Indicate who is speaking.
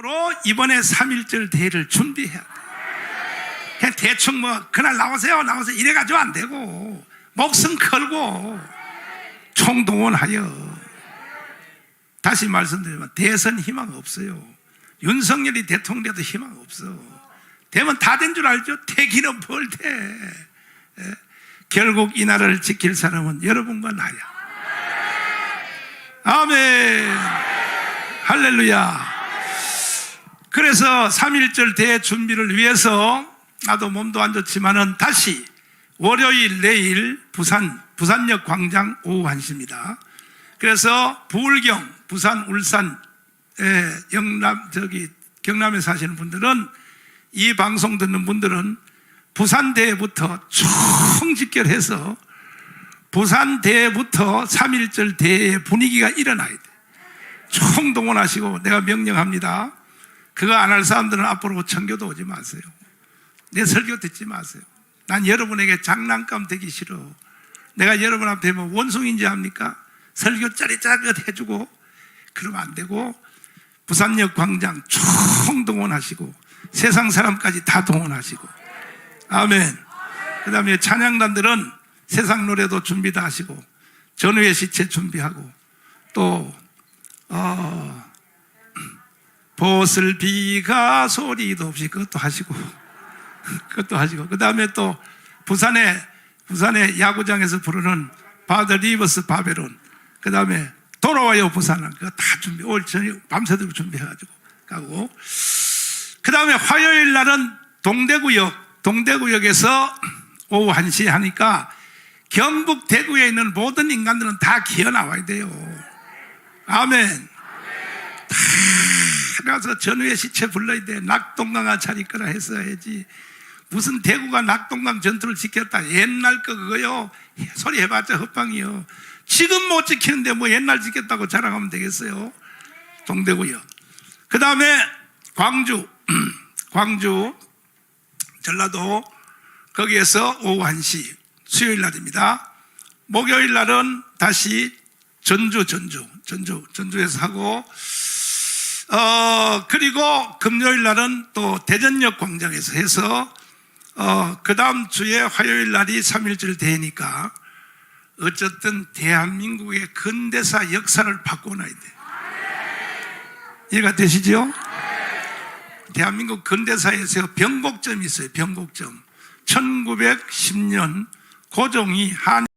Speaker 1: 로 이번에 3.1절 대회를 준비해야 돼. 그냥 대충 뭐, 그날 나오세요, 나오세요. 이래가지고 안 되고, 목숨 걸고, 총동원하여. 다시 말씀드리면, 대선 희망 없어요. 윤석열이 대통령도 희망 없어. 되면 다 된 줄 알죠? 태기는 벌 돼. 예? 결국 이 나라를 지킬 사람은 여러분과 나야. 아멘. 할렐루야. 그래서 3.1절 대회 준비를 위해서 나도 몸도 안 좋지만은 다시 월요일 내일 부산, 부산역 광장 오후 1시입니다. 그래서 부울경, 부산, 울산, 에, 영남, 저기, 경남에 사시는 분들은 이 방송 듣는 분들은 부산대회부터 총 집결해서 부산대회부터 3.1절 대회의 분위기가 일어나야 돼. 총동원하시고 내가 명령합니다. 그거 안 할 사람들은 앞으로 청교도 오지 마세요. 내 설교 듣지 마세요. 난 여러분에게 장난감 되기 싫어. 내가 여러분 앞에 뭐 원숭인지 합니까? 설교 짜릿짜릿 해주고 그러면 안 되고 부산역 광장 총 동원하시고 세상 사람까지 다 동원하시고 아멘. 그 다음에 찬양단들은 세상 노래도 준비 다 하시고 전후의 시체 준비하고 또 어, 벗을 비가 소리도 없이 그것도 하시고 그것도 하시고. 그 다음에 또 부산에 부산의 야구장에서 부르는 바더 리버스 바베론. 그 다음에 돌아와요 부산은. 그거 다 준비 올 저녁 밤새도록 준비해가지고 가고. 그 다음에 화요일 날은 동대구역. 동대구역에서 오후 1시 하니까 경북 대구에 있는 모든 인간들은 다 기어 나와야 돼요. 아멘. 다 가서 전후의 시체 불러야 돼. 낙동강아 차릴 거라 했어야지. 무슨 대구가 낙동강 전투를 지켰다. 옛날 거 그거요. 소리 해봤자 헛방이요. 지금 못 지키는데 뭐 옛날 지켰다고 자랑하면 되겠어요? 동대구요. 그 다음에 광주. 광주. 전라도. 거기에서 오후 1시 수요일 날입니다. 목요일 날은 다시 전주 전주. 전주 전주에서 하고 어 그리고 금요일 날은 또 대전역 광장에서 해서 어 그 다음 주에 화요일 날이 3.1절 대회니까 어쨌든 대한민국의 근대사 역사를 바꿔놔야 돼. 이해가 되시죠? 대한민국 근대사에서 변곡점이 있어요. 변곡점. 1910년 고종이 한